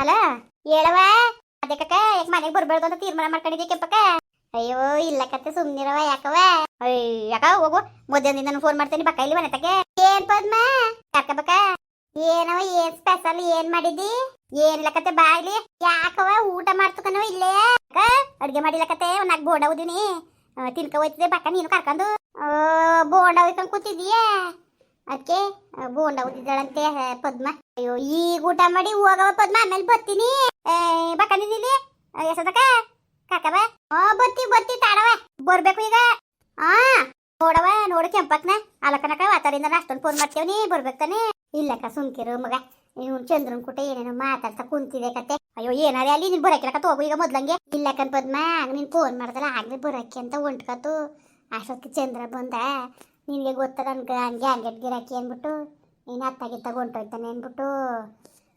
ಅಲ್ಲ ಹೇಳವ ಅದಕ್ಕ ಯಾಕೆ ಮನೆಗೆ ಬರ್ಬಾರ್ದು ಅಂತ ತೀರ್ಮಾನ ಮಾಡ್ಕೊಂಡಿದ್ದೆ ಕೆಂಪಕ್ಕ? ಅಯ್ಯೋ ಇಲ್ಲ ಕತ್ತೆ ಸುಮ್ನಿರವ ಯಾಕವ ಅಯ್ಯ, ಯಾಕ, ಹೋಗು. ನಾನು ಫೋನ್ ಮಾಡ್ತೇನೆ, ಬಕ್ಕ ಇಲ್ಲಿ ಮನೆ ತಕ್ಕೆ ಏನ್ ಪದ್ಮ? ಕರ್ಕಬಕ್ಕ ಏನವ ಏನ್ ಸ್ಪೆಷಲ್ ಏನ್ ಮಾಡಿದ್ದಿ? ಏನಿಲ್ಲ ಕತೆ ಬಾಯ್ಲಿ ಯಾಕವ ಊಟ ಮಾಡ್ತಕನವ ಇಲ್ಲೇ? ಅಡ್ಗೆ ಮಾಡಿಲ್ಲ ಕತೆ ನಾಕ್ ಬೋಂಡ ಹೋದಿನಿ ತಿನ್ಕ ಹೋಯ್ತಿದ್ದೆ ಬಕ್ಕ ನೀನು ಕರ್ಕೊಂಡು. ಬೋಂಡ ಹೋಯ್ಕೊಂಡು ಕೂತಿದೀಯಾ ಅದಕ್ಕೆ ಬೋಂಡ ಉದ್ದಿದ್ದಾಳಂತೆ ಪದ್ಮ. ಅಯ್ಯೋ ಈಗ ಊಟ ಮಾಡಿ ಹೋಗವ ಪದ್ಮ ಆಮೇಲೆ ಬರ್ತೀನಿ. ಏ, ಎಸದಕ ಕಾಕವ ಹಾ ಬತ್ತಿ ಬತ್ತಿ ತಾಡವ ಬರ್ಬೇಕು ಈಗ. ಆ ನೋಡವ ನೋಡು ಕೆಂಪಕ್ನ. ಅಲಕನಕ ವಾತಾರಿಂದ ಅಷ್ಟೊಂದು ಫೋನ್ ಮಾಡ್ತೇವನಿ ಬರ್ಬೇಕು ತಾನೆ. ಇಲ್ಲಕ್ಕ ಸುಮ್ಕಿರು ಮಗ. ಇವ್ನು ಚಂದ್ರನ್ ಕುಟ ಏನೇನೋ ಮಾತಾಡ್ತಾ ಕುಂತಿದೆ ಕತೆ. ಅಯ್ಯೋ ಏನಾರೇ ಅಲ್ಲಿ ನೀನ್ ಬರಕಿರಕ ಹೋಗು ಈಗ ಮೊದ್ಲಂಗೆ. ಇಲ್ಲಕ್ಕನ್ ಪದ್ಮ ನೀನ್ ಫೋನ್ ಮಾಡ್ದಲ್ಲ ಆಗ್ಲಿ ಬರಕ್ಕೆ ಅಂತ ಹೊಂಟ್ಕತ್ತು. ಅಷ್ಟೊತ್ತಿಗೆ ಚಂದ್ರ ಬಂದ. ನಿನಗೆ ಗೊತ್ತದ ನನ್ಗೆ ಹಂಗೆ ಹಂಗೆ ಗಿರಾಕಿ ಅಂದ್ಬಿಟ್ಟು, ನೀನು ಅತ್ತಾಗಿತ್ತ ತಗೊಂಡೋಯ್ತಾನೆ ಅಂದ್ಬಿಟ್ಟು,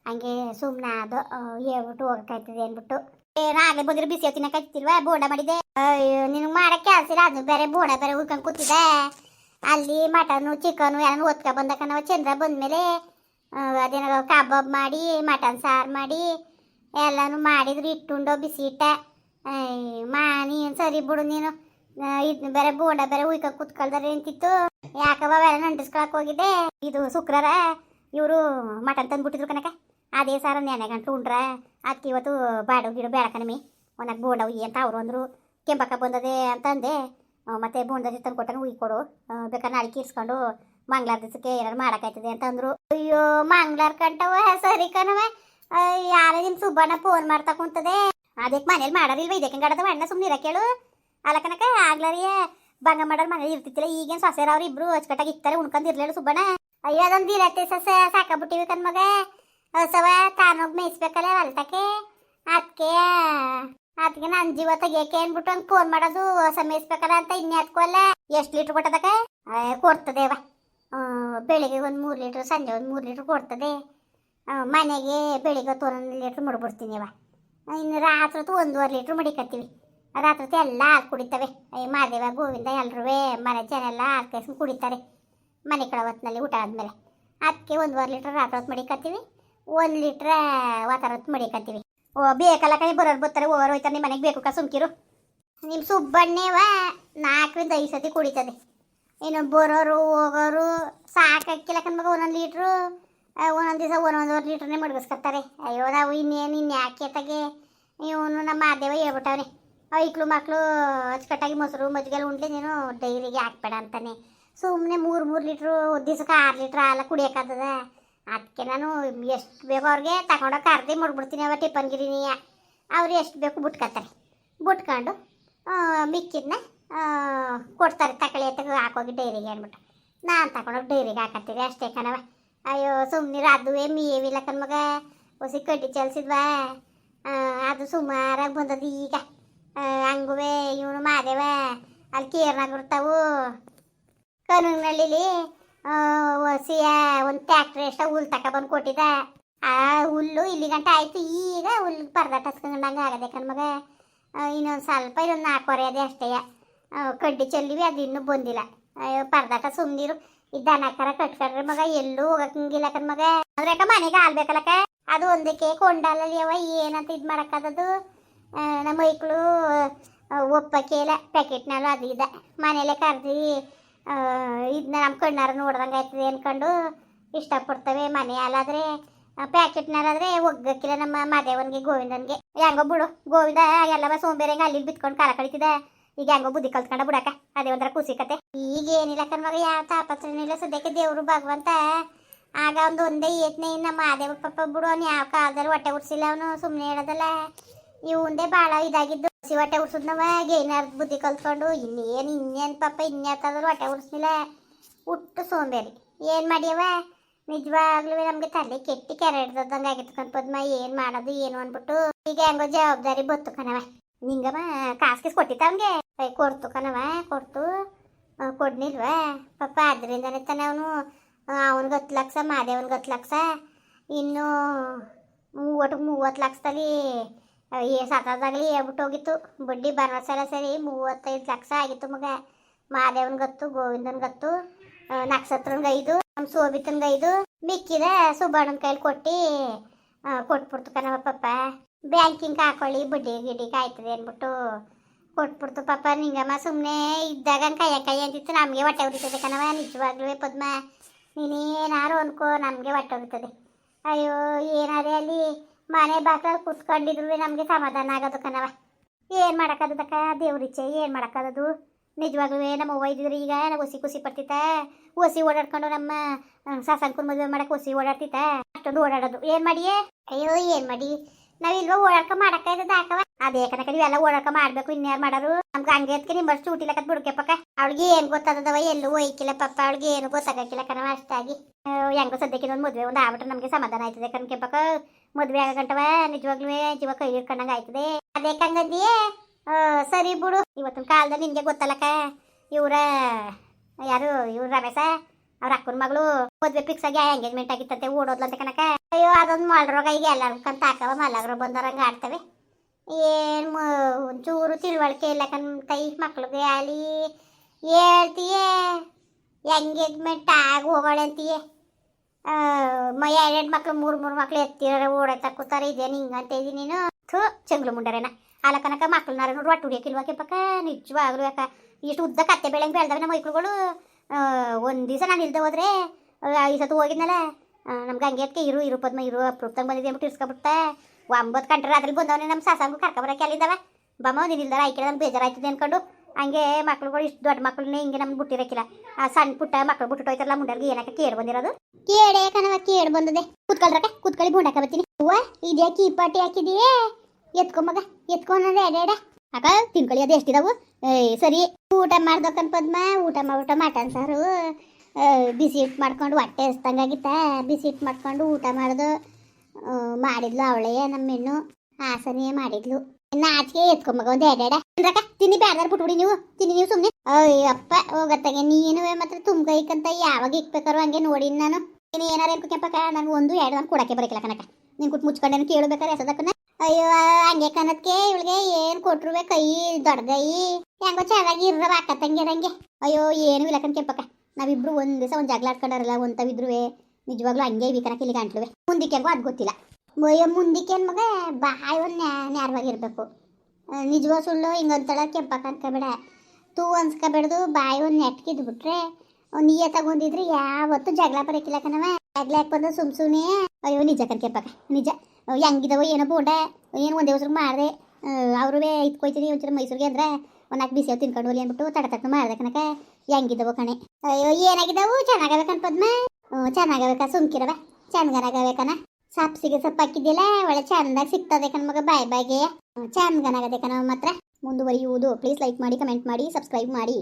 ಹಂಗೆ ಸುಮ್ಮನೆ ಅದು ಹೇಳ್ಬಿಟ್ಟು ಹೋಗಕ್ಕಾಯ್ತದೆ ಅಂದ್ಬಿಟ್ಟು. ಆಗ್ಲೇ ಬಂದಿರೋ ಬಿಸಿ ತಿನ್ನಕ್ಕಾಯ್ತಿಲ್ವಾ ಬೋಂಡ ಮಾಡಿದೆ? ಅಯ್ಯೋ, ನಿನಗೆ ಮಾಡಕ್ಕೆ ಇಲ್ಲ, ಅದು ಬೇರೆ ಬೋಂಡ, ಬೇರೆ ಉಳ್ಕೊಂಡು ಕೂತಿದೆ. ಅಲ್ಲಿ ಮಟನು ಚಿಕನು ಎಲ್ಲ ಓದ್ಕೊ ಬಂದಕ ನಾವು ಚಂದ್ರ ಬಂದಮೇಲೆ ಅದೇನೋ ಕಬಾಬ್ ಮಾಡಿ, ಮಟನ್ ಸಾರು ಮಾಡಿ, ಎಲ್ಲಾನು ಮಾಡಿದ್ರು, ಇಟ್ಟುಂಡೋ, ಬಿಸಿ ಇಟ್ಟ. ಮಾ, ನೀನು ಸರಿ ಬಿಡು ನೀನು. ಇದು ಬೇರೆ ಬೋಂಡ ಬೇರೆ ಉಯ್ಕ ಕುತ್ಕೊಳ್ದಾರೆ ನಿಂತಿತ್ತು ಯಾಕವ ಅವೆಲ್ಲ ನಂಟಿಸ್ಕೊಳಕ್ ಹೋಗಿದ್ದೆ. ಇದು ಶುಕ್ರವಾರ ಇವರು ಮಟನ್ ತಂದ್ಬಿಟ್ಟಿದ್ರು ಕನಕ ಅದೇ ಸಾರ ನೆನೆ ಗಂಟು ಉಂಡ್ರ. ಅದಕ್ಕೆ ಇವತ್ತು ಬಾಡು ಗಿಡ ಬೇಡ ಕಣಮಿ ಒನಕ್ ಬೋಂಡ ಉಯ್ಯಿ ಅಂತ ಅವ್ರು ಅಂದರು. ಕೆಂಬಕ್ಕ ಬಂದದೆ ಅಂತಂದೆ ಮತ್ತೆ ಬೋಂಡ ತಂದು ಕೊಟ್ಟನು ಉಯ್ ಕೊಡು. ಬೇಕಾದ್ರೆ ನಾಳೆ ಕೀರ್ಸ್ಕೊಂಡು ಮಂಗ್ಳಾರ ದಿವಸಕ್ಕೆ ಏನಾರು ಮಾಡಕ್ಕಾಯ್ತದೆ ಅಂತಂದ್ರು ಅಯ್ಯೋ, ಮಂಗ್ಳಾರ್ ಕಂಟವ ಸರಿ ಕಣವ ಯಾರ ನಿಮ್ ಸುಬ್ಬಣ್ಣ ಫೋನ್ ಮಾಡ್ತಾ ಕುಂತದೆ. ಅದಕ್ಕೆ ಮನೇಲಿ ಮಾಡೋದಿಲ್ವ ಇದಕ್ಕೆ ಗಡದ ಅಣ್ಣ ಸುಮ್ಮನೆ ಕೇಳು. ಅಲಕನಕ ಆಗ್ಲಾರಿಯ ಬಂಗ ಮಾಡೋರ್ ಮನೇಲಿ ಇರ್ತಿತ್ತಿಲ್ಲ ಈಗೇನ್ ಸೊಸೆರ ಅವ್ರು ಇಬ್ರು ಅಚ್ಚುಕಟ್ಟಾಗಿ ಇರ್ತಾರೆ ಇರ್ಲೇಳು ಸುಬ್ಬಣ್ಣ. ಅಯ್ಯೋ, ಅದೊಂದು ಇರತ್ತೆ ಸೊಸೆ ಸಾಕಬಿಟ್ಟಿವಿ ಮಗ. ಹೊಸವ ತಾನೋಗ್ ಮೇಯಿಸ್ಬೇಕಲ್ಲ ಹೊಲ್ತಕ್ಕೆ. ಅದಕ್ಕೆ ಅದಕ್ಕೆ ನನ್ನ ಜೀವ ತೆಗಿಯಕ್ಕೆ ಅನ್ಬಿಟ್ಟು ಹಂಗೆ ಫೋನ್ ಮಾಡೋದು, ಹೊಸ ಮೇಯಿಸ್ಬೇಕಲ್ಲ ಅಂತ ಇನ್ಯಾತ್ಕೋಲ್ಲ ಎಷ್ಟು ಲೀಟ್ರ್ ಕೊಟ್ಟದಕ್ಕೆ? ಕೊಡ್ತದೇವ ಬೆಳಿಗ್ಗೆ ಒಂದು ಮೂರು ಲೀಟ್ರ್ ಸಂಜೆ ಒಂದು ಮೂರು ಲೀಟ್ರ್ ಕೊಡ್ತದೆ. ಮನೆಗೆ ಬೆಳಿಗ್ಗೆ ಹೊತ್ತು ಲೀಟ್ರ್ ಮುಡ್ಬಿಡ್ತೀನಿ ಅವ ಇನ್ನು ರಾತ್ರಿ ಒಂದೂವರೆ ಲೀಟ್ರ್ ಮಡಿಕತ್ತೀವಿ. ರಾತ್ರಿ ಎಲ್ಲ ಹಾಲು ಕುಡಿತವೆ. ಈ ಮಾದೇವ, ಗೋವಿಂದ ಎಲ್ಲರೂ ಮನೆ ಜನ ಎಲ್ಲ ಹಾಲು ಕಾಯ್ಸ್ಕೊಂಡು ಕುಡಿತಾರೆ. ಮನೆ ಕಡೆ ಹೊತ್ತಿನಲ್ಲಿ ಊಟ ಆದಮೇಲೆ. ಅದಕ್ಕೆ ಒಂದುವರೆ ಲೀಟ್ರ್ ರಾತ್ರಿ ಹೊತ್ತು ಮಡಿಕತ್ತೀವಿ. ಒಂದು ಲೀಟ್ರ್ ವಾತಾರ ಹೊತ್ತು ಮಡಿಕತ್ತೀವಿ. ಓ, ಬೇಕಲ್ಲ ಕೈ ಬರೋರು ಬರ್ತಾರೆ, ಓವರ್ ಹೋಯ್ತಾರೆ ನಿಮ್ಮ ಮನೆಗೆ ಬೇಕು ಕ ಸುಮ್ಕಿರು. ನಿಮ್ಮ ಸುಬ್ಬಣ್ಣೇವ ನಾಲ್ಕರಿಂದ ಐದು ಸತಿ ಕುಡಿತದೆ. ಇನ್ನು ಬರೋರು, ಹೋಗೋರು ಸಾಕಾಕಿಲ್ಲ ಕಣ್ಮಗ ಒಂದೊಂದು ಲೀಟ್ರು. ಒಂದೊಂದು ದಿವಸ ಒಂದೊಂದುವರೆ ಲೀಟ್ರನ್ನೇ ಮಡಗಿಸ್ಕೊತಾರೆ ಅಯ್ಯೋ, ನಾವು ಇನ್ನೇನು ಇನ್ನು ಯಾಕೆ ತಗೆ. ಇವನು ನಮ್ಮ ಮಾದೇವ ಹೇಳ್ಬಿಟ್ಟವ್ರೆ ಐಕ್ಳು ಮಕ್ಕಳು ಅಚ್ಚುಕಟ್ಟಾಗಿ ಮೊಸರು, ಮಜ್ಜಿಗೆಲ್ಲ ಉಂಡ್ಲಿ ನೀನು ಡೈರಿಗೆ ಹಾಕ್ಬೇಡ ಅಂತಾನೆ. ಸುಮ್ಮನೆ ಮೂರು ಮೂರು ಲೀಟ್ರು ದಿವ್ಸಕ್ಕೆ ಆರು ಲೀಟ್ರ್ ಹಾಲು ಕುಡಿಯೋಕ್ಕಾಗ್ತದ ಅದಕ್ಕೆ ನಾನು ಎಷ್ಟು ಬೇಕೋ ಅವ್ರಿಗೆ ತಗೊಂಡೋಗಿ ಕರ್ದು ಮಾಡ್ಬಿಡ್ತೀನಿ ಅವ ಟಿಫನ್ ಗಿರಿನಿ ಅವ್ರು ಎಷ್ಟು ಬೇಕು ಬಿಟ್ಕೊತಾರೆ ಬಿಟ್ಕೊಂಡು ಮಿಕ್ಕಿದ್ನ ಕೊಡ್ತಾರೆ ತಕಳಿ ಎತ್ತಗೆ ಹಾಕೋಗಿ ಡೈರಿಗೆ ಅಂದ್ಬಿಟ್ಟು. ನಾನು ತಗೊಂಡೋಗಿ ಡೈರಿಗೆ ಹಾಕತ್ತೀವಿ ಅಷ್ಟೇ ಕಣವ ಅಯ್ಯೋ ಸುಮ್ಮನೆ ಅದುವೇ ಮೇವಿಲ್ಲ ಕಣ್ಮಗ ಹೊಸಿ ಕಡ್ಡಿ ಚಲ್ಸಿದ್ವಾ. ಅದು ಸುಮಾರಾಗಿ ಬಂದದ ಈಗ. ಹಂಗುವೆ ಇವನು ಮಾದೇವ, ಅಲ್ಲಿ ಕೇರ್ನಾಗ ಬರ್ತಾವು ಆ ಹೊಸಿಯ ಒಂದು ಟ್ಯಾಕ್ಟ್ರಿ ಎಷ್ಟ ಹುಲ್ ತಗೊಬಂದು ಕೊಟ್ಟಿದ್ದ ಆ ಹುಲ್ಲು ಇಲ್ಲಿ ಗಂಟ ಆಯ್ತು, ಈಗ ಹುಲ್ಲು ಪರ್ದಾಟ ಹಸ್ಕೊಂಡಂಗೆ ಆಗದೆ ಕಣ್ಮಗ ಇನ್ನೊಂದು ಸ್ವಲ್ಪ, ಇನ್ನೊಂದು ನಾಲ್ಕುವರೆ ಅದೇ ಅಷ್ಟೇ. ಕಡ್ಡಿ ಚೆಲ್ಲಿವಿ ಅದು ಇನ್ನೂ ಬಂದಿಲ್ಲ. ಅಯ್ಯೋ, ಪರ್ದಾಟ ಸುಮ್ಮನಿರು ಈ ಕಟ್ಕಡ್ರಿ ಮಗ, ಎಲ್ಲೂ ಹೋಗಕ್ಕಂಗಿಲ್ಲ ಕಣ್ ಮಗ. ಅದ್ರಾಕ ಮನೆಗೆ ಆಲ್ಬೇಕಲಕ ಅದು ಒಂದಕ್ಕೆ ಕೊಂಡಲ್ಲ ಏನಂತ ಇದು ಮಾಡಕ್ಕದದು ನಮ್ಮ ಮೈಕ್ಳು ಒಪ್ಪಕ್ಕೆ ಇಲ್ಲ ಪ್ಯಾಕೆಟ್ನಾಲು ಅದು ಇದೆ. ಮನೆಯಲ್ಲೇ ಕರೆದು ಇದನ್ನ ನಮ್ಮ ಕಣ್ಣಾರ ನೋಡ್ದಂಗೆ ಆಯ್ತದೆ ಅಂದ್ಕೊಂಡು ಇಷ್ಟಪಡ್ತವೆ ಮನೆ ಅಲ್ಲಾದರೆ. ಪ್ಯಾಕೆಟ್ನಾರಾದರೆ ಒಗ್ಗಕ್ಕಿಲ್ಲ ನಮ್ಮ ಮಾದೇವನಿಗೆ, ಗೋವಿಂದನಿಗೆ. ಹೆಂಗೋ ಬಿಡು, ಗೋವಿಂದ ಎಲ್ಲವ ಸೋಂಬೇರಂಗೆ ಅಲ್ಲಿ ಬಿತ್ಕೊಂಡು ಕಾಲ ಕಳಿತಿದೆ ಈಗ ಹೆಂಗೋ ಬುದ್ಧಿ ಕಲ್ತ್ಕೊಂಡ ಬಿಡಕ, ಅದೇ ಒಂಥರ ಖುಷಿ ಕತೆ. ಈಗ ಏನಿಲ್ಲ ಕಣ್ಮಗ ಯಾವ ತಾಪತ್ರನಿಲ್ಲ ಸದ್ಯಕ್ಕೆ ದೇವರು ಭಗವಂತ. ಆಗ ಒಂದು ಒಂದೇ ಏತ್ನೆ ನಮ್ಮ ಮಾದೇವ ಪಾಪ ಬಿಡು, ಅವ್ನು ಯಾವ ಕಾಲದಲ್ಲಿ ಹೊಟ್ಟೆ ಉಡ್ಸಿಲ್ಲ ಅವನು ಸುಮ್ಮನೆ ಹೇಳೋದಲ್ಲ ಇವಂದೇ ಭಾಳ ಇದಾಗಿದ್ದು ಹಸಿ ಹೊಟ್ಟೆ ಉಡ್ಸಿದ್ನವ ಏನಾರ ಬುದ್ಧಿ ಕಲ್ತ್ಕೊಂಡು ಇನ್ನೇನು ಇನ್ನೇನು ಪಾಪ ಇನ್ಯಾತಾದ್ರು ಹೊಟ್ಟೆ ಉಟ್ಟು ಹುಟ್ಟು ಸೋಂಬೇರಿ. ಏನು ಮಾಡ್ಯವ? ನಿಜವಾಗ್ಲೂ ನಮಗೆ ತಲೆ ಕೆಟ್ಟಿ ಕೆರೆ ಹಿಡ್ದಂಗೆ ಆಗಿತ್ತು ಕಣ್ಪದ್ಮ ಏನು ಮಾಡೋದು, ಏನು ಅಂದ್ಬಿಟ್ಟು ಈಗ ಹೆಂಗ ಜವಾಬ್ದಾರಿ ಬತ್ತು ಕಣವ. ನಿಂಗಮ್ಮ ಕಾಸ್ಕಿಸ್ ಕೀಸ್ ಕೊಟ್ಟಿತ್ತ ಅವನಿಗೆ? ಕೊಡ್ತು ಕಣವ, ಕೊಡ್ತು. ಕೊಡ್ನಿಲ್ವ? ಪಾಪ ಅದರಿಂದನೇ ತಾನೆ ಅವನು ಅವನಿಗೆ ಹತ್ತು ಲಕ್ಷ, ಮಾದೇವನಿಗೆ ಹತ್ತು ಲಕ್ಷ. ಇನ್ನು ಮೂವತ್ತು ಮೂವತ್ತು ಲಕ್ಷದಲ್ಲಿ ಸತದಾಗಲಿ ಹೋಗಿತ್ತು. ಬಡ್ಡಿ ಭರವಸೆ ಸರಿ, ಮೂವತ್ತೈದು ಲಕ್ಷ ಆಗಿತ್ತು ಮಗ. ಮಾದೇವನ್ಗೆ ಗತ್ತು, ಗೋವಿಂದನ ಗತ್ತು ನಕ್ಷತ್ರನ್ಗೆ ಗೈದು ನಮ್ಮ ಶೋಭಿತನ್ಗೆ ಗೈದು. ಮಿಕ್ಕಿದ ಸುಬ್ಬಣ್ಣನ ಕೈಲಿ ಕೊಟ್ಟು ಕೊಟ್ಬಿಡ್ತು ಕಣವ ಪಪ್ಪ. ಬ್ಯಾಂಕಿಂಗ್ ಹಾಕೊಳ್ಳಿ, ಬಡ್ಡಿ ಗಿಡ್ಡಿ ಕಾಯ್ತದೆ ಅಂದ್ಬಿಟ್ಟು ಕೊಟ್ಬಿಡ್ತು ಪಾಪ ನಿಂಗಮ್ಮ ಸುಮ್ಮನೆ ಇದ್ದಾಗ ಕೈಯ ಕೈ ಅಂತಿತ್ತು. ನಮಗೆ ಹೊಟ್ಟೆ ಉರಿತದೆ ಕಣವ ನಿಜವಾಗ್ಲೂ ಪದ್ಮ. ನೀನೇನಾರು ಅನ್ಕೋ, ನಮಗೆ ಹೊಟ್ಟೆ ಉರಿತದೆ. ಅಯ್ಯೋ ಏನಾದ್ರೆ ಅಲ್ಲಿ? ಮನೆ ಬಾಕಲ್ ಕುತ್ಕೊಂಡಿದ್ರು ನಮಗೆ ಸಮಾಧಾನ ಆಗೋದು ಕಣವ ಏನು ಮಾಡೋಕ್ಕದಕ್ಕ ದೇವ್ರಿಚ್ಛೆ ಏನು ಮಾಡೋಕ್ಕದದು? ನಿಜವಾಗ್ಲೂ ನಮ್ಮ ಅವ್ವ ಈಗ ನಾವು ಒಸಿ ಖುಷಿ ಪಡ್ತಿತ್ತ? ಒಸಿ ಓಡಾಡ್ಕೊಂಡು ನಮ್ಮ ಸಾಸಂಕುನ್ ಮದುವೆ ಮಾಡಕ್ಕೆ ಒಸಿ ಓಡಾಡ್ತಿತ್ತ? ಅಷ್ಟೊಂದು ಓಡಾಡೋದು. ಏನು ಮಾಡಿಯೇ? ಅಯ್ಯೋ, ಏನು ಮಾಡಿ? ನಾವಿಲ್ವ ಓಡಾಡ್ಕ ಮಾಡಕ್ಕಾಗದ ಹಾಕವ ಅದೇ ಕನಕ ನೀವೆಲ್ಲ ಓಡಾಡ್ಕ ಮಾಡ್ಬೇಕು, ಇನ್ಯಾರು ಮಾಡೋರು? ನಮ್ಗೆ ಹಂಗೆ ಎತ್ಕೆ ನಿಮ್ಮ ಅಷ್ಟು ಚೂಟಿ ಲೆಕ್ಕದ ಬಿಡ್ಕೆ ಪಕ್ಕ. ಅವಳಿಗೆ ಏನು ಗೊತ್ತಾದದವ ಎಲ್ಲೂ ಒಯ್ಕಿಲ್ಲ ಪಪ್ಪ ಅವ್ಳಿಗೆ ಏನು ಗೊತ್ತಾಗಕ್ಕಿಲ್ಲ ಕಣವ ಅಷ್ಟಾಗಿ. ಹೆಂಗೋ ಸದ್ಯಕ್ಕೆ ಒಂದು ಮದುವೆ ಒಂದು ಆಗ್ಬಿಟ್ರೆ ನಮಗೆ ಸಮಾಧಾನ ಆಯ್ತದೆ ಕಣ್ಕೆ ಪಕ್ಕ. ಮದುವೆ ಆಗಂಟವ ನಿಜವಾಗ್ಲೂ ಜೀವ ಕೈ ಹಿಡ್ಕೊಂಡಂಗೆ ಆಯ್ತದೆ. ಅದೇ ಕಂಗಂದಿಯೇ? ಸರಿ ಬಿಡು. ಇವತ್ತಿನ ಕಾಲದಲ್ಲಿ ನಿನಗೆ ಗೊತ್ತಲ್ಲಕ್ಕ, ಇವರ, ಯಾರು, ಇವ್ರು ರಮೇಶ, ಅವ್ರ ಅಕ್ಕನ ಮಗಳು ಮದ್ವೆ ಫಿಕ್ಸ್ ಆಗಿ ಎಂಗೇಜ್ಮೆಂಟ್ ಆಗಿತ್ತಂತೆ ಅಂತ ಕನಕ ಅಯ್ಯೋ, ಅದೊಂದು ಮಾಡ್ರೋಗ ಈಗ ಎಲ್ಲರ್ಕಂತ ಹಾಕವ ಮಲಗ್ರು ಬಂದವ್ರಂಗೆ ಆಡ್ತವೆ. ಏನು ಒಂಚೂರು ತಿಳುವಳಿಕೆ ಇಲ್ಲ ಕನ್ ಕೈ ಮಕ್ಳಿಗೆ ಅಲ್ಲಿ. ಹೇಳ್ತೀಯೇ ಎಂಗೇಜ್ಮೆಂಟ್ ಆಗಿ ಹೋಗೋಳೆ ಅಂತೀಯೇ. ಮ ಎರಡೆರಡು ಮಕ್ಳು, ಮೂರು ಮೂರು ಮಕ್ಳು ಎತ್ತಿರ ಓಡಾಡ್ತಾ ಕೂತಾರ. ಇದೇನು ಹಿಂಗಂತ ಇದೀನಿ ನೀನು? ಥೂ, ಚಂಗ್ಳು ಮುಂಡರೇನ. ಅಲ್ಲ ಕನಕ, ಮಕ್ಳನ್ನಾರ ನೋಡಿ ಒಟ್ಟು ಹುಡಿಯಕ್ಕಿಲ್ವಾ ಪಕ್ಕ ನಿಜವಾಗ್ಲೂ ಯಾಕ ಇಷ್ಟು ಉದ್ದ ಕತ್ತೆ ಬೆಳೆ ಬೆಳೆದವೆ ನಮ್ಮ ಮೈಕ್ಳುಗಳು ಒಂದು ದಿವಸ ನಾನು ಇಲ್ದೆ ಹೋದ್ರೆ ಈ ಸತ್ತು ಹೋಗಿದ್ನಲ್ಲ ನಮ್ಗೆ ಹಂಗೆ ಅದಕ್ಕೆ ಇರು ಇರು ಪದ್ಮ, ಇರು ಅಪ್ರೂಪ್ತಂಗೆ ಬಂದಿದೆ ಅಂದ್ಬಿಟ್ಟು ಇರ್ಸ್ಕೊಬಿಡ್ತಾ ಒಂಬತ್ತು ಗಂಟೆ ಅದ್ರಲ್ಲಿ ಬಂದವನೇ ನಮ್ಮ ಸಾಸಂಗು ಕರ್ಕೊಬರಕ್ಕೆ ಅಲ್ಲಿದ್ದಾವೆ ಬಮ್ಮ, ನೀನು ಇಲ್ದಾರ, ಆಯ್ಕೆ ನಮ್ಗೆ ಬೇಜಾರಾಯ್ತದೆ ಅನ್ಕೊಂಡು. ಹಂಗೆ ಮಕ್ಳುಗಳು ಇಷ್ಟು ದೊಡ್ಡ ಮಕ್ಳನ್ನೇ ಹಿಂಗೆ ನಮ್ಗೆ ಬಿಟ್ಟಿರಕ್ಕಿಲ್ಲ ಆ ಸಣ್ಣ ಪುಟ್ಟ ಮಕ್ಳು ಬಿಟ್ಟು ಹೋಯ್ತಾರಲ್ಲ ಮುಂಡರ್ಗೆ ಏನಕ್ಕೆ ಕೇಳಿ ಬಂದಿರೋದು? ಕೇಡೆ ಕಣವ ಕೇಳಿ ಬಂದದೆ. ಕೂತ್ಕೊಳ್ರಕ್ಕ ಕೂತ್ಕೊಳ್ಳಿ ಬುಂಡಾಕ ಬರ್ತೀನಿ. ಹೂವ ಇದ್ಯಾಕೆ ಈ ಪಾಟಿ ಹಾಕಿದೀಯೇ ಎತ್ಕೊ ಮಗ ಎತ್ಕೊಂಡೆ ಎಡೆ ಅಕ್ಕ ತಿನ್ಕೊಳ್ಳಿ ಅದು ಎಷ್ಟಿದಾವು? ಏಯ್, ಸರಿ. ಊಟ ಮಾಡ್ದಕ್ಕನ್ ಪದ್ಮ, ಊಟ ಮಾಡ್ಬಿಟ್ಟು ಮಟನ್ ಸಾರು. ಬಿಸಿ ಹಿಟ್ಟು ಮಾಡ್ಕೊಂಡು ಹೊಟ್ಟೆ ಹಸ್ದಂಗಾಗಿತ್ತ ಬಿಸಿ ಹಿಟ್ಟು ಮಾಡ್ಕೊಂಡು ಊಟ ಮಾಡ್ದು. ಮಾಡಿದ್ಲು ಅವಳೇ ನಮ್ಮ ಹೆಣ್ಣು ಹಾಸನೇ ಮಾಡಿದ್ಲು. ನಾಚಿಕೆ ಎತ್ಕೊಂಬಗ ಒಂದು ಎಡೆಡ ಅಂದ್ರಕ ತಿನ್ನಿ ಬ್ಯಾರ್ದಾರ ಬಿಟ್ಬಿಡಿ ನೀವು ತಿನ್ನಿ ನೀವು ಸುಮ್ಮನೆ ಅಯ್ಯಪ್ಪ ಹೋಗತ್ತಾಗೆ ನೀನು ಮಾತ್ರ ತುಂಬ ಇಕ್ಕಂತ ಯಾವಾಗ ಇಕ್ಬೇಕಾರು ಹಂಗೆ ನೋಡಿ ನಾನು ನೀನು ಏನಾರ ಕೆಂಪಕ್ಕ ನನಗೆ ಒಂದು ಎರಡು ನಾನು ಕೊಡಕ್ಕೆ ಬರಕಿಲ್ಲ ಕನಕ ನೀನು ಕುಟ್ ಮುಚ್ಕೊಂಡೇನು ಕೇಳಬೇಕಾರೆ ಎಸದಕ್ಕನ ಅಯ್ಯೋ ಹಂಗೆ ಕನಕ್ಕೆ ಇವಳಿಗೆ ಏನು ಕೊಟ್ರುವೆ ಕೈ ದೊಡ್ಡಗೈ ಹೆಂಗೋ ಚೆನ್ನಾಗಿ ಇರ್ರವ ಅಕ್ಕ ಅಯ್ಯೋ ಏನು ಇಲ್ಲ ಕಣ್ ಕೆಂಪಕ್ಕ ನಾವಿಬ್ರು ಒಂದ್ ದಿವಸ ಒಂದು ಜಗಳ ಆಡ್ಕೊಂಡಾರಲ್ಲ ಒಂತವಿದ್ರುವೆ ನಿಜವಾಗ್ಲೂ ಹಂಗೆ ಇವಿ ಕನಕ ಇಲ್ಲಿ ಗಂಟ್ಲುವೆ ಮುಂದಕ್ಕೆ ಹೆಂಗೋ ಅದು ಗೊತ್ತಿಲ್ಲ ಅಯ್ಯೋ ಮುಂದಕ್ಕೆ ಏನು ಮಗ ಬಾಯಿ ಒಂದು ನ್ಯಾರವಾಗಿರ್ಬೇಕು. ನಿಜವೋ ಸುಳ್ಳು ಹಿಂಗಂತಳ ಕೆಂಪಕ್ಕ ಅನ್ಕೋಬೇಡ ತೂ ಅನ್ಸ್ಕೋಬೇಡ್ದು ಬಾಯ್ ಒಂದು ನೆಟ್ಕಿದ್ ಬಿಟ್ರೆ ನೀಯ ತಗೊಂಡಿದ್ರೆ ಯಾವತ್ತೂ ಜಗಳ ಬರಕಿಲ್ಲ ಕಣವ ಜಗಳ ಬಂದ? ಸುಮ್ ಸುಮ್ಮನೆ ಅಯ್ಯೋ, ನಿಜ ಕನ್ ಕೆಂಪಕ್ಕ ನಿಜ. ಹೆಂಗಿದಾವೋ ಏನೋ ಬೋಂಡ. ಏನು ಒಂದೇ ಹೆಸ್ರು ಮಾಡಿದೆ ಅವ್ರೂ ಇತ್ಕೊಯ್ತೀನಿ ಒಂಚೂರು ಮೈಸೂರಿಗೆ ಅಂದ್ರೆ ಒಂದು ನಾಲ್ಕು ಬಿಸಿ ತಿನ್ಕೊಂಡು ಹೋಗಿ ಅಂದ್ಬಿಟ್ಟು ತಡ ತಕ್ಕ ಮಾಡಿದೆ ಕಣಕ. ಹೆಂಗಿದವೋ ಕಣೆ. ಅಯ್ಯೋ, ಏನಾಗಿದಾವು? ಚೆನ್ನಾಗಬೇಕನ್ ಪದ್ಮ. ಹ್ಞೂ ಚೆನ್ನಾಗಬೇಕಾ ಸುಮ್ಕಿರವ ಚಂದಗನಾಗಬೇಕನ ಸಾಪ್ಸಿಗೆ ಸೊಪ್ಪು ಹಾಕಿದ್ದಿಲ್ಲ ಒಳ್ಳೆ ಚಂದಾಗ ಸಿಗ್ತದೆ ಕಣ್ ಮಗ. ಬಾಯ್ ಬಾಯ್ಗೆ. ಚಂದಗನಾಗದೆ ಕಣ ಮಾತ್ರ. ಮುಂದುವರಿಯುವುದು. ಪ್ಲೀಸ್ ಲೈಕ್ ಮಾಡಿ ಕಮೆಂಟ್ ಮಾಡಿ ಸಬ್ಸ್ಕ್ರೈಬ್ ಮಾಡಿ.